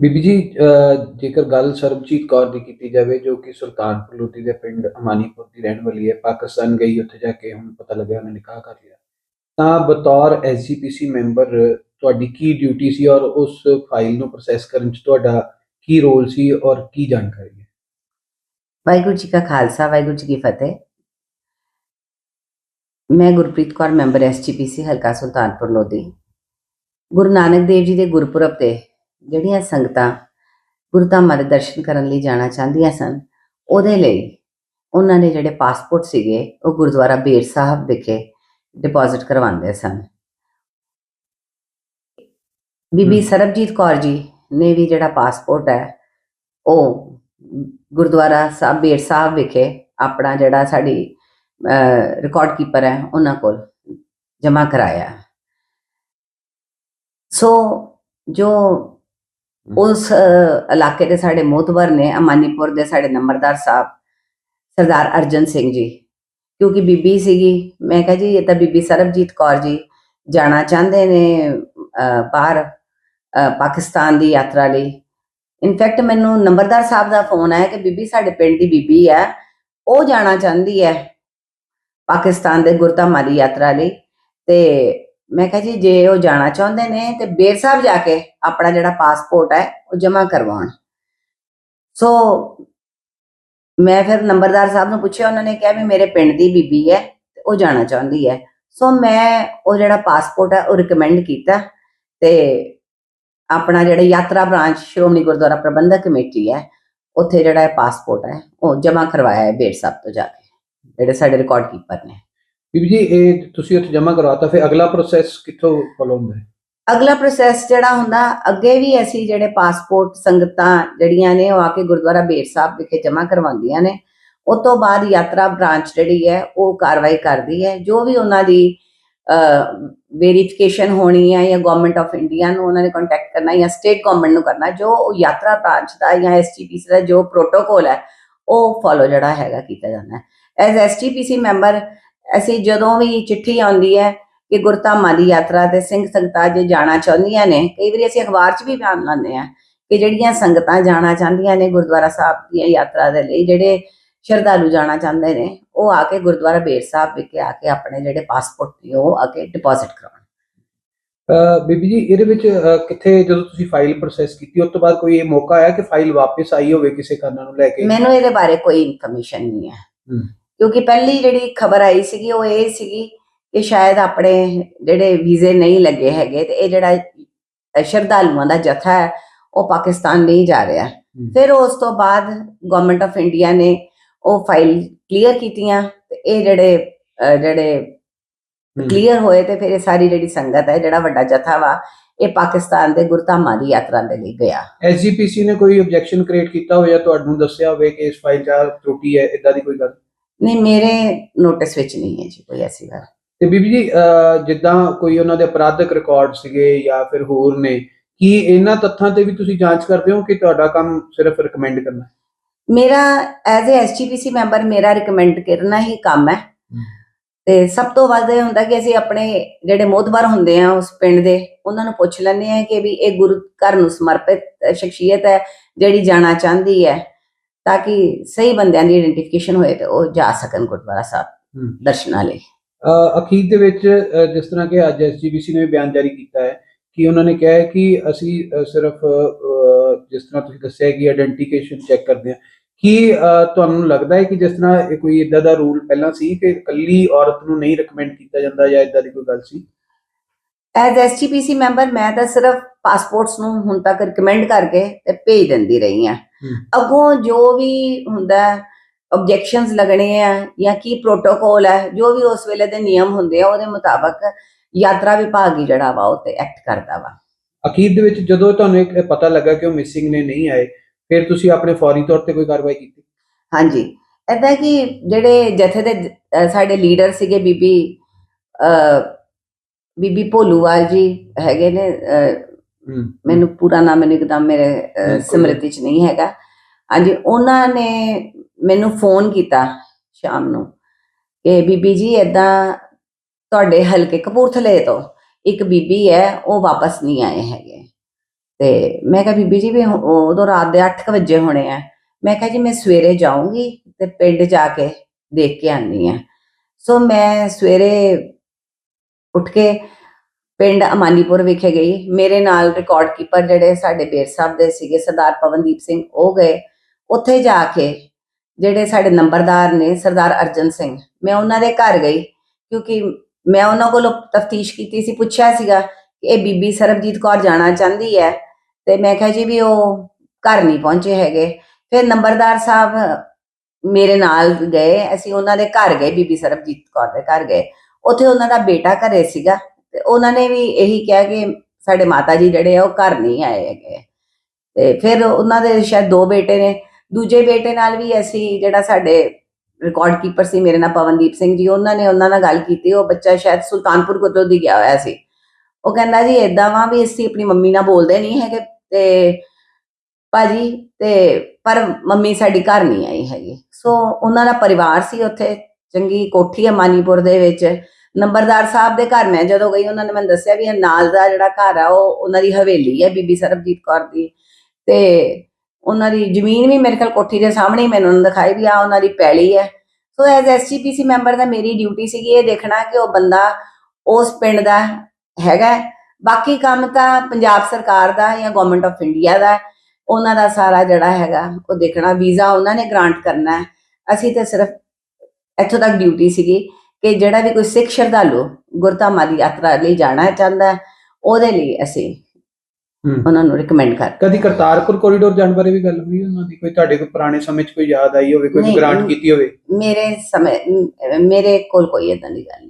ਬੀਬੀ ਜੀ ਜੇਕਰ ਗੱਲ ਸਰਬਜੀਤ ਕੌਰ ਦੀ ਕੀਤੀ ਜਾਵੇ, ਜੋ ਕਿ ਸੁਲਤਾਨਪੁਰ ਲੋਧੀ ਦੇ ਪਿੰਡ ਅਮਾਨੀਪੁਰ ਦੀ ਰਹਿਣ ਵਾਲੀ ਹੈ, ਪਾਕਿਸਤਾਨ ਗਈ ਉੱਥੇ ਜਾ ਕੇ ਹੁਣ ਪਤਾ ਲੱਗਿਆ ਉਹਨੇ ਨਿਕਾਹ ਕਰ ਲਿਆ। ਤਾਂ ਬਤੌਰ ਐਸਜੀਪੀਸੀ ਮੈਂਬਰ ਤੁਹਾਡੀ ਕੀ ਡਿਊਟੀ ਸੀ ਔਰ ਉਸ ਫਾਈਲ ਨੂੰ ਪ੍ਰੋਸੈਸ ਕਰਨ 'ਚ ਤੁਹਾਡਾ ਕੀ ਰੋਲ ਸੀ ਔਰ ਕੀ ਜਾਣਕਾਰੀ ਹੈ? ਵਾਹਿਗੁਰੂ ਜੀ ਕਾ ਖਾਲਸਾ, ਵਾਹਿਗੁਰੂ ਜੀ ਕੀ ਫਤਿਹ। ਮੈਂ ਗੁਰਪ੍ਰੀਤ ਕੌਰ, ਮੈਂਬਰ ਐਸਜੀਪੀਸੀ ਹਲਕਾ ਸੁਲਤਾਨਪੁਰ ਲੋਧੀ। ਗੁਰੂ ਨਾਨਕ ਦੇਵ ਜੀ ਦੇ ਗੁਰਪੁਰਬ ਤੇ ਜਿਹੜੀਆਂ ਸੰਗਤਾਂ ਗੁਰਧਾਮਾਂ ਦੇ ਦਰਸ਼ਨ ਕਰਨ ਲਈ ਜਾਣਾ ਚਾਹੁੰਦੀਆਂ ਸਨ ਉਹਦੇ ਲਈ ਉਹਨਾਂ ਨੇ ਜਿਹੜੇ ਪਾਸਪੋਰਟ ਸੀਗੇ ਉਹ ਗੁਰਦੁਆਰਾ ਬੇਰ ਸਾਹਿਬ ਵਿਖੇ ਡਿਪੋਜ਼ਿਟ ਕਰਵਾਉਂਦੇ ਸਨ ਬੀਬੀ। ਸਰਬਜੀਤ ਕੌਰ ਜੀ ਨੇ ਵੀ ਜਿਹੜਾ ਪਾਸਪੋਰਟ ਹੈ ਉਹ ਗੁਰਦੁਆਰਾ ਸਾਹਿਬ ਬੇਰ ਸਾਹਿਬ ਵਿਖੇ ਆਪਣਾ ਜਿਹੜਾ ਸਾਡੀ ਰਿਕਾਰਡ ਕੀਪਰ ਹੈ ਉਹਨਾਂ ਕੋਲ ਜਮ੍ਹਾਂ ਕਰਾਇਆ ਸੋ ਜੋ ਉਸ ਇਲਾਕੇ ਦੇ ਸਾਡੇ ਮੋਤਬਰ ਨੇ ਅਮਾਨੀਪੁਰ ਦੇ ਸਾਡੇ ਨੰਬਰਦਾਰ ਸਾਹਿਬ ਸਰਦਾਰ ਅਰਜਨ ਸਿੰਘ ਜੀ। ਕਿਉਂਕਿ ਬੀਬੀ ਸੀਗੀ ਮੈਂ ਕਿਹਾ ਜੀ ਇਹ ਤਾਂ ਬੀਬੀ ਸਰਬਜੀਤ ਕੌਰ ਜੀ ਜਾਣਾ ਚਾਹੁੰਦੇ ਨੇ ਬਾਹਰ ਅਹ, ਪਾਕਿਸਤਾਨ ਦੀ ਯਾਤਰਾ ਲਈ। ਇਨਫੈਕਟ ਮੈਨੂੰ ਨੰਬਰਦਾਰ ਸਾਹਿਬ ਦਾ ਫੋਨ ਆਇਆ ਕਿ ਬੀਬੀ ਸਾਡੇ ਪਿੰਡ ਦੀ ਬੀਬੀ ਹੈ ਉਹ ਜਾਣਾ ਚਾਹੁੰਦੀ ਹੈ ਪਾਕਿਸਤਾਨ ਦੇ ਗੁਰਧਾਮਾਂ ਦੀ ਯਾਤਰਾ ਲਈ। ਤੇ ਮੈਂ ਕਿਹਾ ਜੀ, ਜੇ ਉਹ ਜਾਣਾ ਚਾਹੁੰਦੇ ਨੇ ਤੇ ਬੇਰ ਸਾਹਿਬ ਜਾ ਕੇ ਆਪਣਾ ਜਿਹੜਾ ਪਾਸਪੋਰਟ ਹੈ, ਉਹ ਜਮ੍ਹਾਂ ਕਰਵਾਉਣ। ਸੋ ਮੈਂ ਫਿਰ ਨੰਬਰਦਾਰ ਸਾਹਿਬ ਨੂੰ ਪੁੱਛਿਆ, ਉਹਨਾਂ ਨੇ ਕਿਹਾ ਵੀ ਮੇਰੇ ਪਿੰਡ ਦੀ ਬੀਬੀ ਹੈ, ਤੇ ਉਹ ਜਾਣਾ ਚਾਹੁੰਦੀ ਹੈ। ਸੋ ਮੈਂ ਉਹ ਜਿਹੜਾ ਪਾਸਪੋਰਟ ਹੈ, ਉਹ ਰეკਮੈਂਡ ਕੀਤਾ ਤੇ ਆਪਣਾ ਜਿਹੜਾ ਯਾਤਰਾ ਬ੍ਰਾਂਚ ਸ਼੍ਰੋਮਣੀ ਗੁਰਦੁਆਰਾ ਪ੍ਰਬੰਧਕ ਕਮੇਟੀ ਹੈ, ਉੱਥੇ ਜਿਹੜਾ ਇਹ ਪਾਸਪੋਰਟ ਹੈ, ਉਹ ਜਮ੍ਹਾਂ ਕਰਵਾਇਆ ਹੈ ਬੇਰ ਸਾਹਿਬ ਤੋਂ ਜਾ ਕੇ, ਜਿਹੜੇ ਸਾਡੇ ਰਿਕਾਰਡ ਕੀਪਰ ਨੇ। ਬੀਬੀ ਜੀ, ਇਹ ਤੁਸੀਂ ਉੱਥੇ ਜਮ੍ਹਾਂ ਕਰਵਾਤਾ ਫਿਰ ਅਗਲਾ ਪ੍ਰੋਸੈਸ ਕਿੱਥੋਂ ਫੋਲੋ ਹੁੰਦਾ ਹੈ? ਅਗਲਾ ਪ੍ਰੋਸੈਸ ਜਿਹੜਾ ਹੁੰਦਾ, ਅੱਗੇ ਵੀ ਅਸੀਂ ਜਿਹੜੇ ਪਾਸਪੋਰਟ ਸੰਗਤਾਂ ਜਿਹੜੀਆਂ ਨੇ, ਉਹ ਆ ਕੇ ਗੁਰਦੁਆਰਾ ਬੇਰ ਸਾਹਿਬ ਵਿਖੇ ਜਮ੍ਹਾਂ ਕਰਵਾਉਂਦੀਆਂ ਨੇ। ਉਸ ਤੋਂ ਬਾਅਦ ਯਾਤਰਾ ਬ੍ਰਾਂਚ ਜਿਹੜੀ ਹੈ, ਉਹ ਕਾਰਵਾਈ ਕਰਦੀ ਹੈ। ਜੋ ਵੀ ਉਹਨਾਂ ਦੀ ਵੈਰੀਫਿਕੇਸ਼ਨ ਹੋਣੀ ਹੈ ਜਾਂ ਗਵਰਨਮੈਂਟ ਆਫ ਇੰਡੀਆ ਨੂੰ ਉਹਨਾਂ ਨੇ ਕੰਟੈਕਟ ਕਰਨਾ ਜਾਂ ਸਟੇਟ ਗਵਰਨਮੈਂਟ ਨੂੰ ਕਰਨਾ, ਜੋ ਉਹ ਯਾਤਰਾ ਬ੍ਰਾਂਚ ਦਾ ਜਾਂ ਐਸਟੀਪੀਸੀ ਦਾ ਜੋ ਪ੍ਰੋਟੋਕੋਲ ਹੈ, ਉਹ ਫੋਲੋ ਜਿਹੜਾ ਹੈਗਾ ਕੀਤਾ ਜਾਂਦਾ ਹੈ। ਐਜ਼ ਐਸਟੀਪੀਸੀ ਮੈਂਬਰ ਅਸੀਂ ਜਦੋਂ ਵੀ ਚਿੱਠੀ ਆਉਂਦੀ ਹੈ ਕਿ ਗੁਰਧਾਮਾਂ ਦੀ ਯਾਤਰਾ ਤੇ ਸਿੰਘ ਸੰਗਤਾਂ ਜੇ ਜਾਣਾ ਚਾਹੁੰਦੀਆਂ ਨੇ ਕਈ ਵਾਰੀ ਅਸੀਂ ਅਖਬਾਰ 'ਚ ਵੀ ਬਿਆਨ ਲਾਉਂਦੇ ਆ ਕਿ ਜਿਹੜੀਆਂ ਸੰਗਤਾਂ ਜਾਣਾ ਚਾਹੁੰਦੀਆਂ ਨੇ ਗੁਰਦੁਆਰਾ ਸਾਹਿਬ ਦੀ ਯਾਤਰਾ ਦੇ ਲਈ ਜਿਹੜੇ ਸ਼ਰਧਾਲੂ ਜਾਣਾ ਚਾਹੁੰਦੇ ਨੇ ਉਹ ਆ ਕੇ ਗੁਰਦੁਆਰਾ ਬੇਰ ਸਾਹਿਬ ਵਿਖੇ ਆ ਕੇ ਆਪਣੇ ਜਿਹੜੇ ਪਾਸਪੋਰਟ ਨੇ ਉਹ ਆ ਕੇ ਡਿਪੋਜ਼ਿਟ ਕਰਾਉਣ। ਬੀਬੀ ਜੀ ਇਹਦੇ ਵਿੱਚ ਕਿੱਥੇ ਜਦੋਂ ਤੁਸੀਂ ਫਾਈਲ ਪ੍ਰੋਸੈਸ ਕੀਤੀ ਉਸ ਤੋਂ ਬਾਅਦ ਕੋਈ ਇਹ ਮੌਕਾ ਆਇਆ ਕਿ ਫਾਈਲ ਵਾਪਸ ਆਈ ਹੋਵੇ ਕਿਸੇ ਕਾਰਨ ਨੂੰ ਲੈ ਕੇ? ਮੈਨੂੰ ਇਹਦੇ ਬਾਰੇ ਕੋਈ ਇਨਫੋਰਮੇਸ਼ਨ ਨਹੀਂ ਹੈ। ਕਿਉਂਕਿ ਪਹਿਲੀ ਜਿਹੜੀ ਖਬਰ ਆਈ ਸੀਗੀ ਉਹ ਇਹ ਸੀਗੀ ਕਿ ਸ਼ਾਇਦ ਆਪਣੇ ਜਿਹੜੇ ਵੀਜ਼ੇ ਨਹੀਂ ਲੱਗੇ ਹੈਗੇ ਤੇ ਇਹ ਜਿਹੜਾ ਸ਼ਰਧਾਲੂਆਂ ਦਾ ਜਥਾ ਹੈ ਉਹ ਪਾਕਿਸਤਾਨ ਨਹੀਂ ਜਾ ਰਿਹਾ। ਫਿਰ ਉਸ ਤੋਂ ਬਾਅਦ ਗਵਰਨਮੈਂਟ ਆਫ ਇੰਡੀਆ ਨੇ ਉਹ ਫਾਈਲ ਕਲੀਅਰ ਕੀਤੀਆਂ ਤੇ ਇਹ ਜਿਹੜੇ ਜਿਹੜੇ। ਕਲੀਅਰ ਹੋਏ ਤੇ ਫਿਰ ਇਹ ਸਾਰੀ ਜਿਹੜੀ ਸੰਗਤ ਹੈ ਜਿਹੜਾ ਵੱਡਾ ਜਥਾ ਵਾ ਇਹ ਪਾਕਿਸਤਾਨ ਦੇ ਗੁਰਧਾਮਾਂ ਦੀ ਯਾਤਰਾ ਦੇ ਲਈ ਗਿਆ। ਐਸਜੀਪੀਸੀ ਨੇ ਕੋਈ ਆਬਜੈਕਸ਼ਨ ਕ੍ਰੀਏਟ ਕੀਤਾ ਜਾਂ ਤੁਹਾਨੂੰ ਦੱਸਿਆ ਹੋਵੇ ਕਿ ਇਸ ਫਾਈਲ 'ਚ ਤਰੁੱਟੀ ਹੈ ਇਦਾਂ ਦੀ ਕੋਈ ਗੱਲ? ਨਹੀਂ ਮੇਰੇ ਨੋਟਿਸ ਵਿੱਚ ਨਹੀਂ ਹੈ ਜੀ ਕੋਈ ਐਸੀ ਗੱਲ। ਤੇ ਬੀਬੀ ਜੀ ਜਿੱਦਾਂ ਕੋਈ ਉਹਨਾਂ ਦੇ ਅਪਰਾਧਿਕ ਰਿਕਾਰਡ ਸੀਗੇ ਜਾਂ ਫਿਰ ਹੋਰ ਨੇ ਕੀ ਇਹਨਾਂ ਤੱਥਾਂ ਤੇ ਵੀ ਤੁਸੀਂ ਜਾਂਚ ਕਰਦੇ ਹੋ ਕਿ ਤੁਹਾਡਾ ਕੰਮ ਸਿਰਫ ਰეკਮੈਂਡ ਕਰਨਾ? ਹੈ? ਮੇਰਾ ਐਜ਼ ਅ ਐਸਜੀਪੀਸੀ ਮੈਂਬਰ ਮੇਰਾ ਰეკਮੈਂਡ ਕਰਨਾ ਹੀ ਕੰਮ ਹੈ। ਤੇ ਸਭ ਤੋਂ ਵੱਧ ਇਹ ਹੁੰਦਾ ਕਿ ਅਸੀਂ ਆਪਣੇ ਜਿਹੜੇ ਮੋਧਵਾਰ ਹੁੰਦੇ ਆ ਉਸ ਪਿੰਡ ਦੇ ਉਹਨਾਂ ਨੂੰ ਪੁੱਛ ਲੈਂਦੇ ਆ ਕਿ ਵੀ ਇਹ ਗੁਰੂ ਘਰ ਨੂੰ ਸਮਰਪਿਤ ਸ਼ਖਸੀਅਤ ਹੈ ਜਿਹੜੀ ਜਾਣਾ ਚਾਹੁੰਦੀ ਹੈ। ਤਾਂ ਕਿ ਸਹੀ ਬੰਦਿਆਂ ਦੀ ਆਇਡੈਂਟੀਫਿਕੇਸ਼ਨ ਹੋਏ ਤੇ ਉਹ ਜਾ ਸਕਣ ਗੁਰਦੁਆਰਾ ਸਾਹਿਬ ਹਮ। ਦਰਸ਼ਨਾਂ ਲਈ ਅਖੀਰ ਦੇ ਵਿੱਚ ਜਿਸ ਤਰ੍ਹਾਂ ਕਿ ਅੱਜ ਐਸਜੀਪੀਸੀ ਨੇ ਵੀ ਬਿਆਨ ਜਾਰੀ ਕੀਤਾ ਹੈ ਕਿ ਉਹਨਾਂ ਨੇ ਕਿਹਾ ਹੈ ਕਿ ਅਸੀਂ ਸਿਰਫ ਜਿਸ ਤਰ੍ਹਾਂ ਤੁਸੀਂ ਦੱਸਿਆ ਕਿ ਆਇਡੈਂਟੀਫਿਕੇਸ਼ਨ ਚੈੱਕ ਕਰਦੇ ਹਾਂ ਕੀ ਤੁਹਾਨੂੰ ਲੱਗਦਾ ਹੈ ਕਿ ਜਿਸ ਤਰ੍ਹਾਂ ਇਹ ਕੋਈ ਇਦਾਂ ਦਾ ਰੂਲ ਪਹਿਲਾਂ ਸੀ ਕਿ ਇਕੱਲੀ ਔਰਤ ਨੂੰ ਨਹੀਂ ਰეკਮੈਂਡ ਕੀਤਾ ਜਾਂਦਾ ਜਾਂ ਇਦਾਂ ਦੀ ਕੋਈ ਗੱਲ ਸੀ ਐਜ਼ ਐਸਜੀਪੀਸੀ ਮੈਂਬਰ ਮੈਂ ਤਾਂ ਸਿਰਫ ਪਾਸਪੋਰਟਸ ਨੂੰ ਹੁਣ ਤੱਕ ਰეკਮੈਂਡ ਕਰਕੇ ਤੇ ਭੇਜ ਦਿੰਦੀ ਰਹੀ ਆ। ਅੱਗੋਂ ਜੋ ਵੀ ਹੁੰਦਾ ਆਬਜੈਕਸ਼ਨਸ ਲੱਗਣੇ ਆ ਜਾਂ ਕੀ ਪ੍ਰੋਟੋਕੋਲ ਹੈ ਜੋ ਵੀ ਉਸ ਵੇਲੇ ਦੇ ਨਿਯਮ ਹੁੰਦੇ ਆ ਉਹਦੇ ਮੁਤਾਬਕ ਯਾਤਰਾ ਵਿਭਾਗ ਹੀ ਜਿਹੜਾ ਵਾ ਉਹ ਤੇ ਐਕਟ ਕਰਦਾ ਵਾ। ਅਖੀਰ ਦੇ ਵਿੱਚ ਜਦੋਂ ਤੁਹਾਨੂੰ ਇਹ ਪਤਾ ਲੱਗਾ ਕਿ ਉਹ ਮਿਸਿੰਗ ਨੇ ਨਹੀਂ ਆਏ ਫਿਰ ਤੁਸੀਂ ਆਪਣੇ ਫੌਰੀ ਤੌਰ ਤੇ ਕੋਈ ਕਾਰਵਾਈ ਕੀਤੀ? ਹਾਂਜੀ। ਏਦਾਂ ਕਿ ਜਿਹੜੇ ਜਥੇ ਦੇ ਸਾਡੇ ਲੀਡਰ ਸੀਗੇ ਬੀਬੀ ਬੀਬੀ ਭੋਲੂਵਾਲ ਜੀ ਹੈਗੇ ਨੇ ਮੈਨੂੰ ਪੂਰਾ ਨਾਮ ਮੈਨੂੰ ਇੱਕਦਮ ਮੇਰੇ। ਸਿਮਰਤੀ ਚ ਨਹੀਂ ਹੈਗਾ। ਹਾਂਜੀ ਉਹਨਾਂ ਨੇ ਮੈਨੂੰ ਫੋਨ ਕੀਤਾ ਸ਼ਾਮ ਨੂੰ ਕਿ ਬੀਬੀ ਜੀ ਏਦਾਂ ਤੁਹਾਡੇ ਹਲਕੇ ਕਪੂਰਥਲੇ ਤੋਂ ਇੱਕ ਬੀਬੀ ਹੈ ਉਹ ਵਾਪਸ ਨਹੀਂ ਆਏ ਹੈਗੇ। ਤੇ ਮੈਂ ਕਿਹਾ ਬੀਬੀ ਜੀ ਵੀ ਉਦੋਂ ਰਾਤ ਦੇ 8 ਵਜੇ ਹੋਣੇ ਆ। ਮੈਂ ਕਿਹਾ ਜੀ ਮੈਂ ਸਵੇਰੇ ਜਾਊਂਗੀ ਤੇ ਪਿੰਡ ਜਾ ਕੇ ਦੇਖ ਕੇ ਆਨੀ ਆ। ਸੋ ਮੈਂ ਸਵੇਰੇ ਉੱਠ ਕੇ ਪਿੰਡ ਅਮਾਨੀਪੁਰ ਵਿਖੇ ਗਈ। ਮੇਰੇ ਨਾਲ ਰਿਕਾਰਡ ਕੀਪਰ ਜਿਹੜੇ ਸਾਡੇ ਬੇਰ ਸਾਹਿਬ ਦੇ ਸੀਗੇ, ਸਰਦਾਰ ਪਵਨਦੀਪ ਸਿੰਘ, ਉਹ ਗਏ। ਉੱਥੇ ਜਾ ਕੇ ਜਿਹੜੇ ਸਾਡੇ ਨੰਬਰਦਾਰ ਨੇ ਸਰਦਾਰ ਅਰਜਨ ਸਿੰਘ, ਮੈਂ ਉਹਨਾਂ ਦੇ ਘਰ ਗਈ ਕਿਉਂਕਿ ਮੈਂ ਉਹਨਾਂ ਕੋਲੋਂ ਤਫਤੀਸ਼ ਕੀਤੀ ਸੀ, ਪੁੱਛਿਆ ਸੀਗਾ ਕਿ ਇਹ ਬੀਬੀ ਸਰਬਜੀਤ ਕੌਰ ਜਾਣਾ ਚਾਹੁੰਦੀ ਹੈ ਤੇ ਮੈਂ ਕਿਹਾ ਜੀ ਵੀ ਉਹ ਘਰ ਨਹੀਂ ਪਹੁੰਚੇ ਹੈਗੇ। ਫਿਰ ਨੰਬਰਦਾਰ ਸਾਹਿਬ ਮੇਰੇ ਨਾਲ ਗਏ, ਅਸੀਂ ਉਹਨਾਂ ਦੇ ਘਰ ਗਏ, ਬੀਬੀ ਸਰਬਜੀਤ ਕੌਰ ਦੇ ਘਰ ਗਏ। ਉੱਥੇ ਉਹਨਾਂ ਦਾ ਬੇਟਾ ਘਰੇ ਸੀਗਾ। ਤੇ ਉਹਨਾਂ ਨੇ ਵੀ ਇਹੀ ਕਿਹਾ ਕਿ ਸਾਡੇ ਮਾਤਾ ਜੀ ਜਿਹੜੇ ਆ, ਉਹ ਘਰ ਨਹੀਂ ਆਏ ਹੈਗੇ। ਤੇ ਫਿਰ ਉਹਨਾਂ ਦੇ ਸ਼ਾਇਦ ਦੋ ਬੇਟੇ ਨੇ। ਦੂਜੇ ਬੇਟੇ ਨਾਲ ਵੀ ਅਸੀਂ ਜਿਹੜਾ ਸਾਡੇ ਰਿਕਾਰਡ ਕੀਪਰ ਸੀ, ਮੇਰੇ ਨਾਲ ਪਵਨਦੀਪ ਸਿੰਘ ਜੀ, ਉਹਨਾਂ ਨੇ ਉਹਨਾਂ ਨਾਲ ਗੱਲ ਕੀਤੀ। ਉਹ ਬੱਚਾ ਸ਼ਾਇਦ ਸੁਲਤਾਨਪੁਰ ਕੋਤੋਂ ਦੀ ਗਿਆ ਹੋਇਆ ਸੀ। ਉਹ ਕਹਿੰਦਾ ਜੀ, ਏਦਾਂ ਵਾ ਵੀ ਅਸੀਂ ਆਪਣੀ ਮੰਮੀ ਨਾਲ ਬੋਲਦੇ ਨਹੀਂ ਹੈਗੇ। ਤੇ ਭਾਜੀ, ਤੇ ਪਰ ਮੰਮੀ ਸਾਡੀ ਘਰ ਨਹੀਂ ਆਈ ਹੈਗੀ। ਸੋ ਉਹਨਾਂ ਦਾ ਪਰਿਵਾਰ ਸੀ ਉੱਥੇ, ਚੰਗੀ ਕੋਠੀ ਹੈ ਮਾਨੀਪੁਰ ਦੇ ਵਿੱਚ। ਨੰਬਰਦਾਰ ਸਾਹਿਬ ਦੇ ਘਰ ਮੈਂ ਜਦੋਂ ਗਈ, ਉਹਨਾਂ ਨੇ ਮੈਨੂੰ ਦੱਸਿਆ ਵੀ ਇਹ ਨਾਲ ਦਾ ਜਿਹੜਾ ਘਰ ਆ, ਉਹ ਉਹਨਾਂ ਦੀ ਹਵੇਲੀ ਹੈ ਬੀਬੀ ਸਰਬਜੀਤ ਕੌਰ ਦੀ। ਤੇ ਉਹਨਾਂ ਦੀ ਜ਼ਮੀਨ ਵੀ ਮੇਰੇ ਕੋਲ ਕੋਠੀ ਦੇ ਸਾਹਮਣੇ ਹੀ ਮੈਨੂੰ ਦਿਖਾਈ ਵੀ ਆ ਉਹਨਾਂ ਦੀ ਪੈਲੀ ਹੈ ਸੋ ਐਜ਼ ਐਸਜੀਪੀਸੀ ਮੈਂਬਰ ਦਾ ਮੇਰੀ ਡਿਊਟੀ ਸੀਗੀ ਇਹ ਦੇਖਣਾ ਕਿ ਉਹ ਬੰਦਾ ਉਸ ਪਿੰਡ ਦਾ ਹੈਗਾ ਬਾਕੀ ਕੰਮ ਤਾਂ ਪੰਜਾਬ ਸਰਕਾਰ ਦਾ ਜਾਂ ਗਵਰਨਮੈਂਟ ਆਫ ਇੰਡੀਆ ਦਾ ਉਹਨਾਂ ਦਾ ਸਾਰਾ ਜਿਹੜਾ ਹੈਗਾ, ਉਹ ਦੇਖਣਾ, ਵੀਜ਼ਾ ਉਹਨਾਂ ਨੇ ਗ੍ਰਾਂਟ ਕਰਨਾ ਹੈ। ਅਸੀਂ ਤਾਂ ਸਿਰਫ ਇੱਥੋਂ ਤੱਕ ਡਿਊਟੀ ਸੀਗੀ। ਕਿ ਜਿਹੜਾ ਵੀ ਕੋਈ ਸਿੱਖ ਸ਼ਰਧਾਲੂ ਗੁਰਧਾਮਾਂ ਦੀ ਯਾਤਰਾ ਲਈ ਜਾਣਾ ਚਾਹੁੰਦਾ ਉਹਦੇ ਲਈ ਅਸੀਂ ਉਹਨਾਂ ਨੂੰ ਰეკਮੈਂਡ ਕਰ ਕਦੀ ਕਰਤਾਰਪੁਰ ਕੋਰੀਡੋਰ ਜਾਣ ਬਾਰੇ ਵੀ ਗੱਲ ਹੋਈ ਉਹਨਾਂ ਦੀ? ਕੋਈ ਤੁਹਾਡੇ ਕੋਲ ਪੁਰਾਣੇ ਸਮੇਂ 'ਚ ਕੋਈ ਯਾਦ ਆਈ ਹੋਵੇ ਕੋਈ ਗ੍ਰਾਂਟ। ਕੀਤੀ ਹੋਵੇ? ਮੇਰੇ ਸਮੇਂ ਮੇਰੇ ਕੋਲ ਕੋਈ ਏਦਾਂ ਦੀ ਗੱਲ ਨਹੀਂ